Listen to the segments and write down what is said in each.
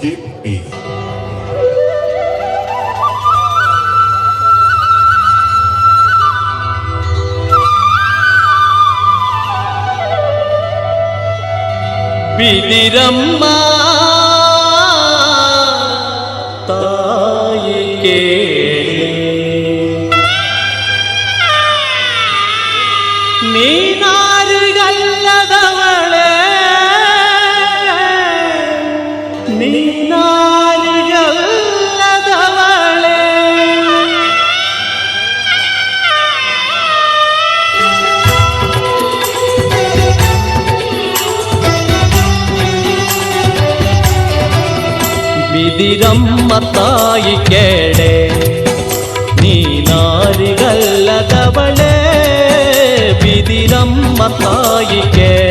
Skip B. ಬಿದಿರಮ್ಮ ತಾಯಿ ಕೇಳಿ ನೀನಾರಿಗಲ್ಲದವಳೆ ಬಿದಿರಮ್ಮ ತಾಯಿ ಕೇಳೆ ನೀನಾರಿಗಲ್ಲದವಳೆ ಬಿದಿರಮ್ಮ ತಾಯಿ ಕೇಳೆ.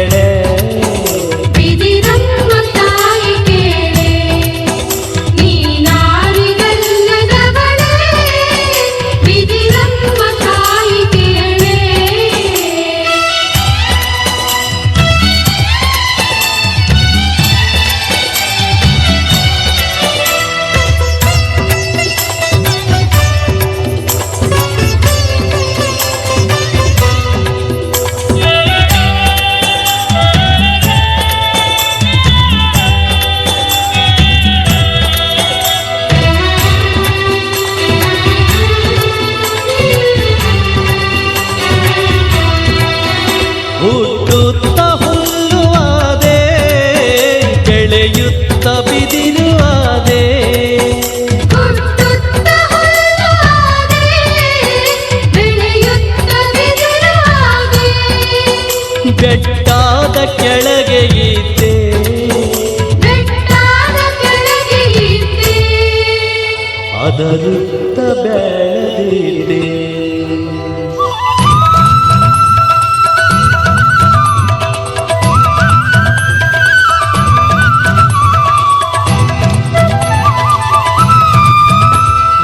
ಕೆಳಗೆ ಇದ್ದೆ. ಅದರುತ್ತ ಬೆಳೆದಿದ್ದೆ.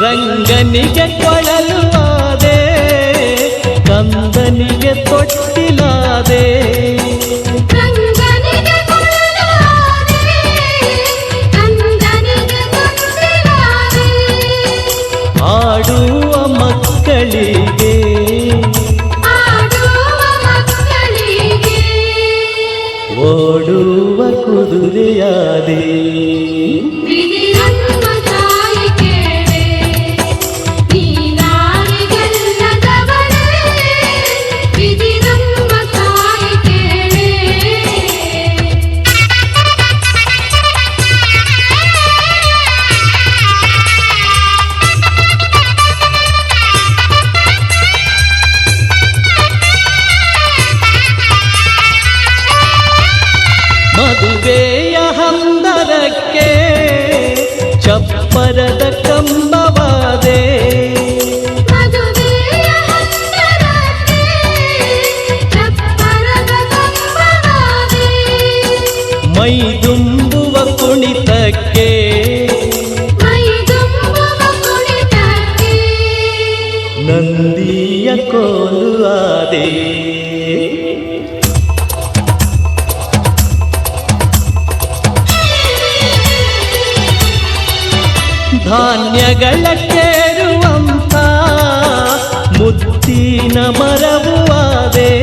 ರಂಗನಿಗೆ ಕೊಳಲು ಆದೆ ಕಂದನಿಗೆ ತೊಟ್ಟಿಲಾದೆ ಓಡುವ ಕುದುರೆಯಾದೆ ಮದುವೆಯ ಹಂದರಕ್ಕೆ ಚಪ್ಪರದ ಕಂಬವಾದೆ. ಮೈದುಂಬುವ ಕುಣಿತಕ್ಕೆ ನಂದಿಯ ಕೋಲು ಆದೆ. ಧಾನ್ಯಗಳ ಕೇರುವಂತ ಮುತ್ತಿನ ಮರವು ಆದೆ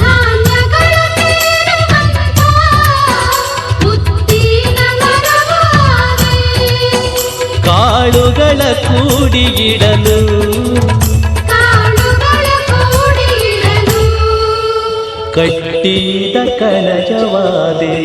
ಧಾನ್ಯಗಳ ಸೇರುವಂತ ಮುತ್ತಿನ ಮರವಾದೆ ಕಾಳುಗಳ ಕೂಡಿಗಿಡಲು ಕಟ್ಟಿದ ಕಣಜವಾದೆ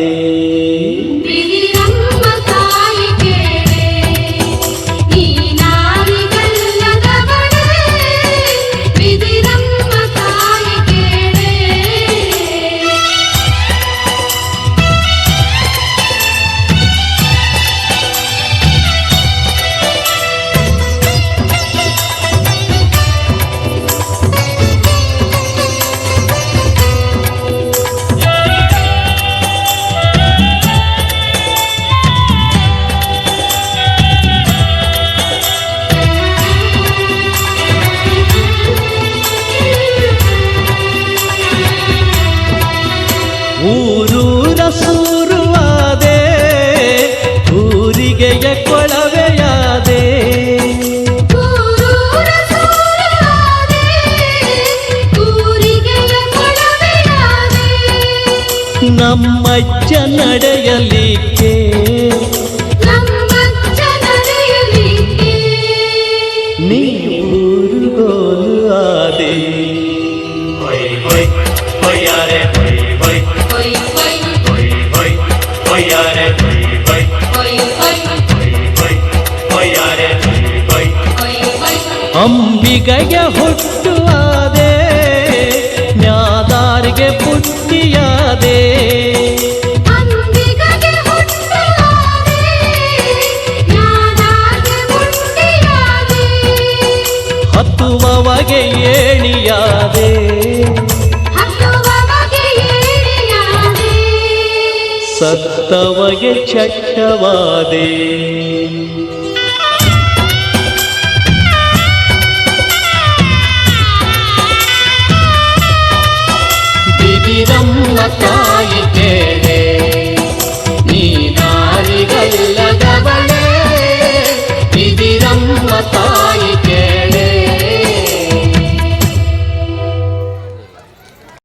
ಕೊಳವೆಯಾದೆ ನಮ್ಮಜ್ಜ ನಡೆಯಲಿಕ್ಕೆ ನೀರುಗೋಲು ಆದೆ ಹೊಯ್ ಹೊಯ್ ಹೊಯ್ಯಾರೆ ಹೊಯ್ ಹೊಯ್ ಹೊಯ್ ಅಂಬಿಗಗೆ ಹುಟ್ಟುವಾದೆ ನ್ಯಾದಾರಿಗೆ ಪುಟ್ಟಿಯಾದೆ. ಹತ್ತುವವಗೆ ಏಣಿಯಾದೆ. ಸತ್ತವಗೆ ಚಟ್ಟವಾದೆ.